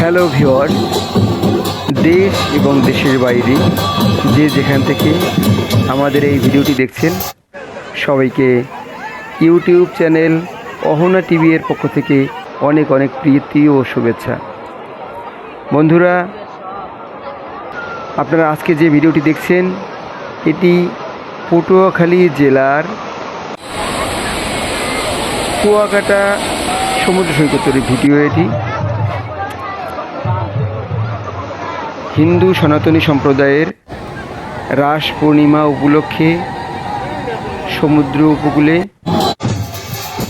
Hello ভিওয়ার দেশ এবং দেশের বাইরে যে যেখান থেকে আমাদের এই ভিডিওটি দেখছেন, সবাইকে ইউটিউব চ্যানেল অহনা টিভি এর পক্ষ থেকে অনেক অনেক প্রীতি ও শুভেচ্ছা। বন্ধুরা, আপনারা আজকে যে ভিডিওটি দেখছেন, এটি পটুয়াখালী জেলার কুয়াকাটা সমুদ্র সৈকতের ভিডিও এটি। হিন্দু সনাতনী সম্প্রদায়ের রাস পূর্ণিমা উপলক্ষে সমুদ্র উপকূলে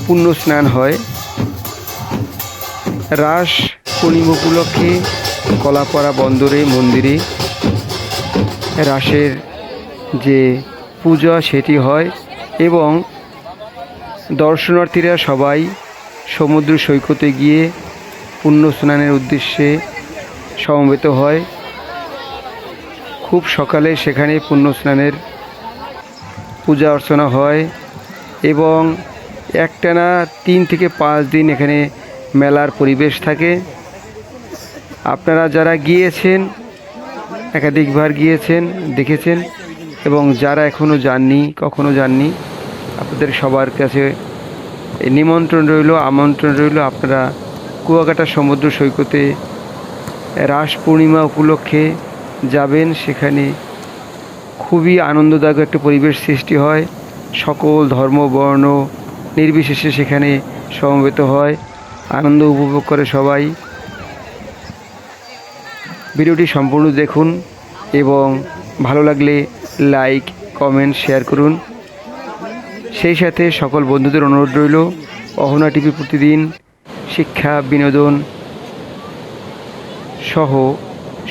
পুণ্য স্নান হয়। রাস পূর্ণিমা উপলক্ষে কলাপাড়া বন্দরে, মন্দিরে রাসের যে পূজা সেটি হয় এবং দর্শনার্থীরা সবাই সমুদ্র সৈকতে গিয়ে পুণ্য স্নানের উদ্দেশ্যে সমবেত হয়। খুব সকালে সেখানে পুণ্য স্নানের পূজা অর্চনা হয় এবং একটানা তিন থেকে পাঁচ দিন এখানে মেলার পরিবেশ থাকে। আপনারা যারা গিয়েছেন, একাধিকবার গিয়েছেন, দেখেছেন এবং যারা এখনও যাননি, কখনো যাননি, আপনাদের সবার কাছে নিমন্ত্রণ রইল, আমন্ত্রণ রইল। আপনারা কুয়াকাটা সমুদ্র সৈকতে রাস পূর্ণিমা উপলক্ষে যাবেন, সেখানে খুবই আনন্দদায়ক একটা পরিবেশ সৃষ্টি হয়। সকল ধর্ম, বর্ণ নির্বিশেষে সেখানে সমবেত হয়। আনন্দ উপভোগ করে সবাই। ভিডিওটি সম্পূর্ণ দেখুন এবং ভালো লাগলে লাইক, কমেন্ট, শেয়ার করুন। সেই সাথে সকল বন্ধুদের অনুরোধ রইল, অহনা টিভি প্রতিদিন শিক্ষা, বিনোদন সহ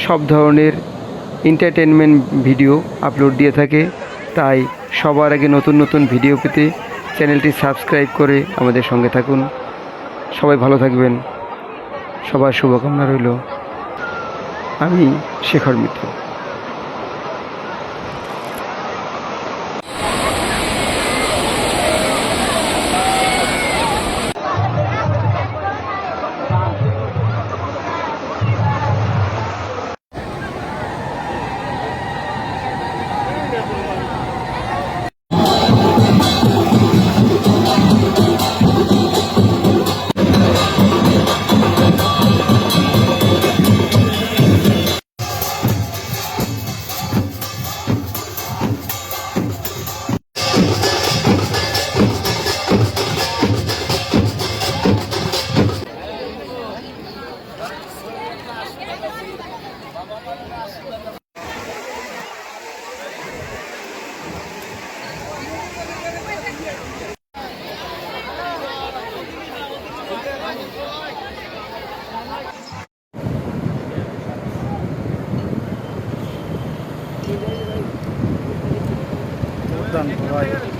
সব ধরনের এন্টারটেনমেন্ট ভিডিও আপলোড দিয়ে থাকে। তাই সবার আগে নতুন নতুন ভিডিও পেতে চ্যানেলটি সাবস্ক্রাইব করে আমাদের সঙ্গে থাকুন। সবাই ভালো থাকবেন। সবার শুভকামনা রইল। আমি শেখর মিত্র।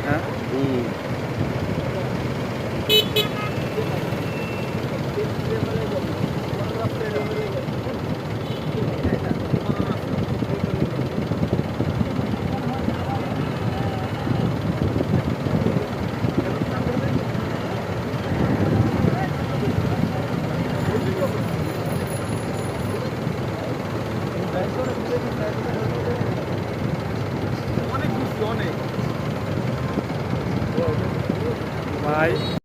হ্যাঁ Bye.